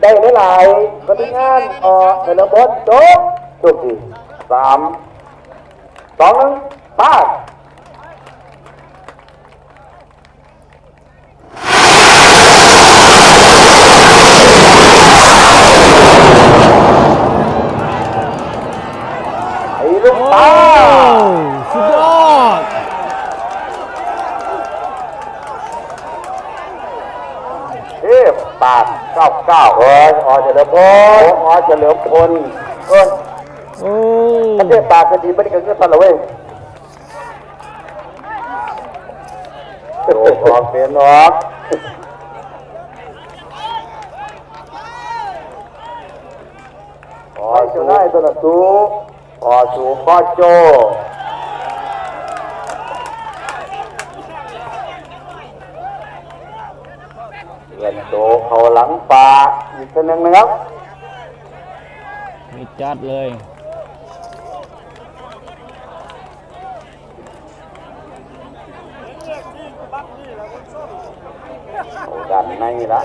ได้หลายๆปฏิงานออกเทเลบดจบจบที่สามสองหนึ่งไปา ไอ้ลูก โอ้ ตา สุดยอด เทพปากเก้าเก้าเอ้ยอเฉลิม พลอเฉลิมพลเอ้ยโอ้ประเทศปากคดีไม่ได้เกิดขึ้นตลอดเว้ยโอ้ออกเป็นออกออชูได้ตัวละสูออชูข้อโจ เงินโตเขาหลัง ปลาอีกตัวหนึ่งนะครับมีจัดเลยโอ้ดันในละ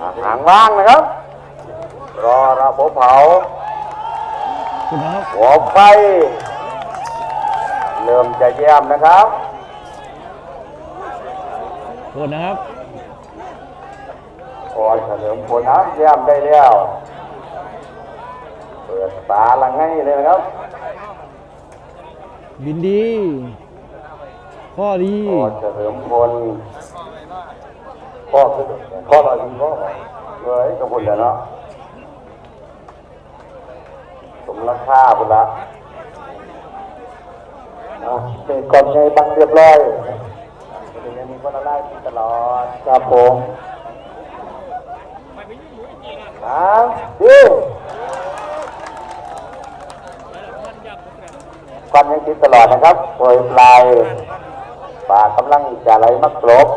อะหางว่างนะครับ รอระบบเผาคุณนะครับหัวไฟเริ่มจะแย้มนะครับคุณนะครับ โอ้ยเฉลิมพลนะแย้มได้แล้ว เปิดตาละไงเลยนะครับ บินดีข้อดีโอ้ยเฉลิมพลพ่อคือพ่อเราจริงพ่อเฮ้ยกระพุนแล้วเนาะสมราคาพุ่นละอะเป็นก่อนไงบังเรียบร้อยยังมีคนละไล่ที่ตลอดครับผม อะดีก่อนยังติดตลอดนะครับโดยปลายปากกำลังจะไหลมักกรบ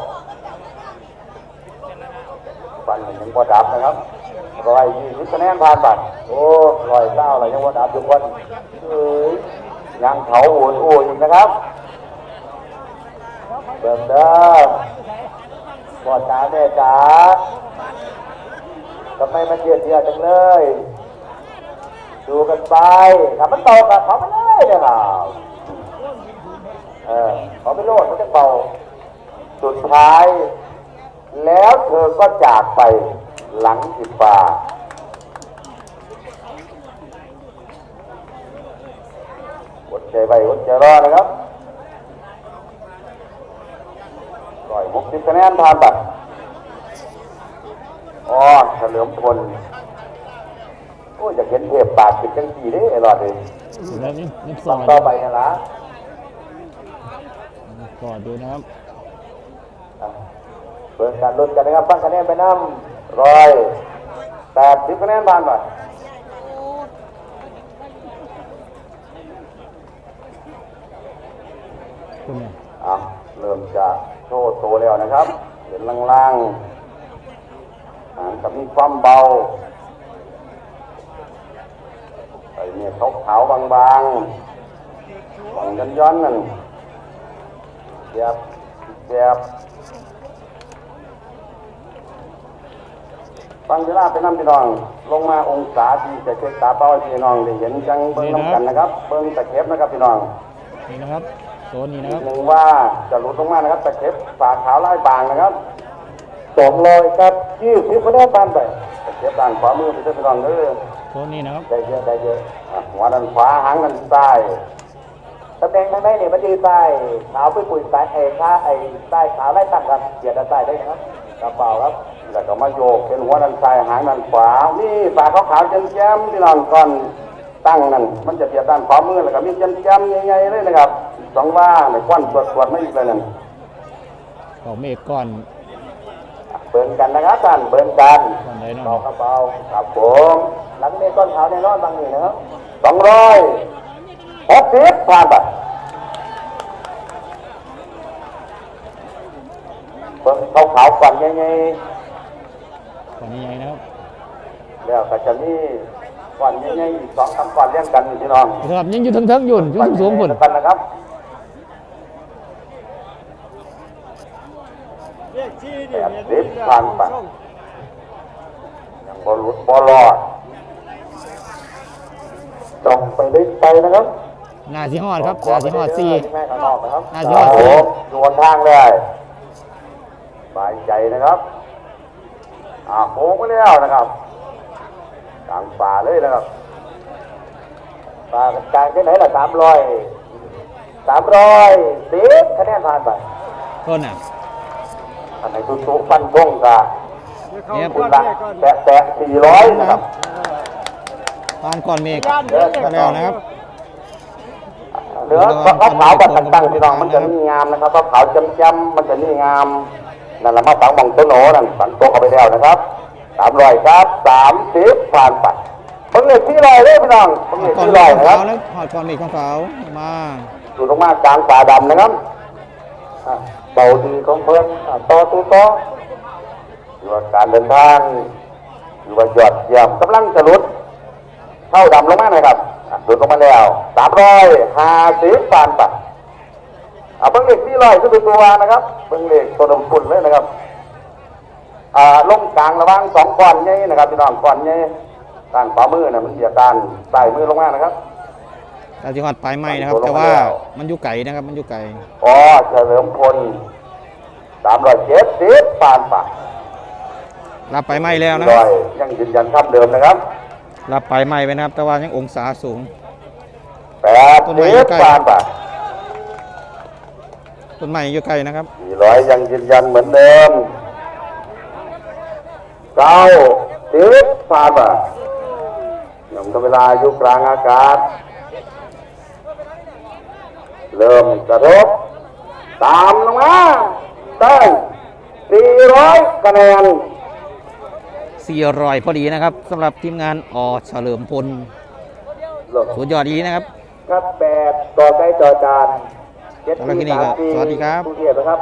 ฟันมันยังพอดับนะครับร้อยยี่สิบคะแนนผ่านบัตรโอ้ร้อยเก้าอะไรยังพอดับอยู่คนเอ้ยยังเขาโอนโอ้อีกนะครับเบิ่มเด้อพ่อจ๋าแม่จ๋า ทำไมมาเจียดเจียดจังเลย ดูกันไปถ้ามันตกอะเขาไปเลยเนี่ยครับเออเขาไปโลดเขาจะเป่าสุดท้าย แล้วเธอก็จากไปหลังสิบฟ้าอดใจไว้อดใจรอนะครับร้อยหกสิบคะแนนผ่านบัตร อ๋อเฉลิมพลโอ้ยอยากเห็นเทพปากเป็นจังสีเด้ไอ้หลอดเลยแล้วนี่นี่สต่ออดต่อไปนะล่ะสอดดูนะครับอะเปิดการลุ้นกันนะครับฟังคะแนนไปน้ำร้อยแปดสิบคะแนนผ่านไปคุณเนี่ยอะเริ่มจะโชว์โตแล้วนะครับ เห็นล่างๆหางกับมีความเบาไอ้เนี่ยขาวๆบางๆฝั่งย้อนๆนั่นเจ็บเจ็บฟังเวลาไปน้ำพี่น้อง ลงมาองศาที่จะเช็คตาเป้าให้พี่น้องได้เห็นจังเบิ้งน้ำกันนะครับ เบิ้งตะเข็บนะครับพี่น้องนี่นะครับโซนนี้นะนิคดรับนึงว่าจะหลุดลงมานะครับตะเข็บฝาขาวไล่บางนะครับ สองร้อยกับยี่สิบคะแนนผ่านไปตะเข็บด้านขวามือไปเส้นพี่น้องเด้อโซนนี้นะครับได้เยอะได้เยอะอะหัวด้านขวาหางด้านซ้ายตำแหน่งทางไหนเนี่ยมันดีซ้ายขาวไปปุ๋ยซ้ายเอ้ขาไอ้ซ้ายขาวไล่ตั้งกันเหยียดด้านซ้ายได้นะครับกระเป๋าครับแล้วก็มาโยกเป็นหัวด้านซ้ายหางด้านขวา นี่ฝาขาวๆแจ่มๆพี่น้องก่อนตั้งนั่นมันจะเหยียดด้านขวามือแล้วก็มีแจ่มๆใหญ่ๆเลยนะครับสองว่าในควันสวดๆไม่อีกเลยนั่นของเมฆก่อน เบิ่งกันนะครับท่านเบิ่งกันก่อนไหนต่อเนาะกระเป๋าครับผมหลังนี้ต้นขาวในนอนบางนี่นะครับสองร้อยหกสิบผ่านไปเบิ่งขาวขาวๆก่อนยังไงก่อนนี้ใหญ่นะครับแล้วก็จะมีก่อนยังไงอีกสองสามก่อนเรียงกันนี่พี่น้อง ครับยังอยู่ทั้งๆอยู่อยู่สูงๆพุ่นกันนะครับ เลขที่ แปนี่ดสิบผ่านไปบอลลุดบอลรอดจ้องไปลึกไปนะครับหนาสีฮอดครับหนาสีฮอดสี่แม่ข้างนอกนะครับน่าจะฮอดสี่โอ้โหโยนทางเลยบายใจนะครับอ่าโค้งไปแล้วนะครับกลางป่าเลยนะครับป่ากลางที่ไหนล่ะสามร้อยสามร้อยสิบคะแนนผ่านไปต้นอะ อันไหนตุ้ตุ้ฟันบงกะเนี่ยคุณละแตะแตะสี่ร้อยนะครับปานก่อนเมฆก็แล้วนะครับเหลือก็ขาวขาวแบบตั้งๆพี่น้องมันจะมีงามนะครับก็ขาวจำๆมันจะมีงามนั่นแหละมาฝังมองต้นโหนนั่นฝังโตเข้าไปแล้วนะครับสามร้อยครับสามสิบผ่านไปเพิ่งเล็กที่ลอยเลยพี่น้องเพิ่งเล็กก่อนที่เมลอยฆของนะครับขาวแล้วหอดก่อนเมฆของขาวมาอยู่ลงมากลางป่าดำนะครับอะเบาดีของเพิ่นต่อตูต่ออยู่ว่าการเดินทางอยู่ว่ายอดเยี่ยมกำลังจะลุดเข้าดำลงมาหน่อยครับหลุดลงมาแล้วสามร้อยห้าสิบปานไปอะเบิ้งเหล็กที่ลอยก็คือตัวนะครับ เบิ้งเหล็กตัวดมฝุ่นเลยนะครับอ่าลงกลางระว่างสองก้อนใหญ่นะครับพี่น้องก้อนใหญ่ตั้งฝ่ามือนะมันเสียการใส่มือลงมานะครับ ตาสีฮอดปลายไม้นะครับ แต่ว่ามันอยู่ไก่นะครับ มันอยู่ไก่อ๋อเฉลิมพลสามร้อยเจ็ดสิบปานไปรับไปไม้แล้วนะคร้รัอบยยังยืนยันคำเดิมนะครับ รับไปไม้ไปนะครับ แต่ว่ายังองศาสูงแปดต้นไม้สิอยู่บใกล้ปานไปต้นไม้อยู่ไก่นะครับสี่ร้อยยังยืนยันเหมือนเดิมเก้าสิบปานไปหย่อมกับเวลาอยู่กลางอากาศ เริ่มกระทบตามลงมาได้สี่ร้อยคะแนน400พอดีนะครับสำหรับทีมงานอเฉลิมพลเริ่มสุดยอดดีนะครับ ครับแปดต่อใจต่อจานเจ็ดสำหรับที่นี่ก็สวัสดีครับกรุงเทพนะครับ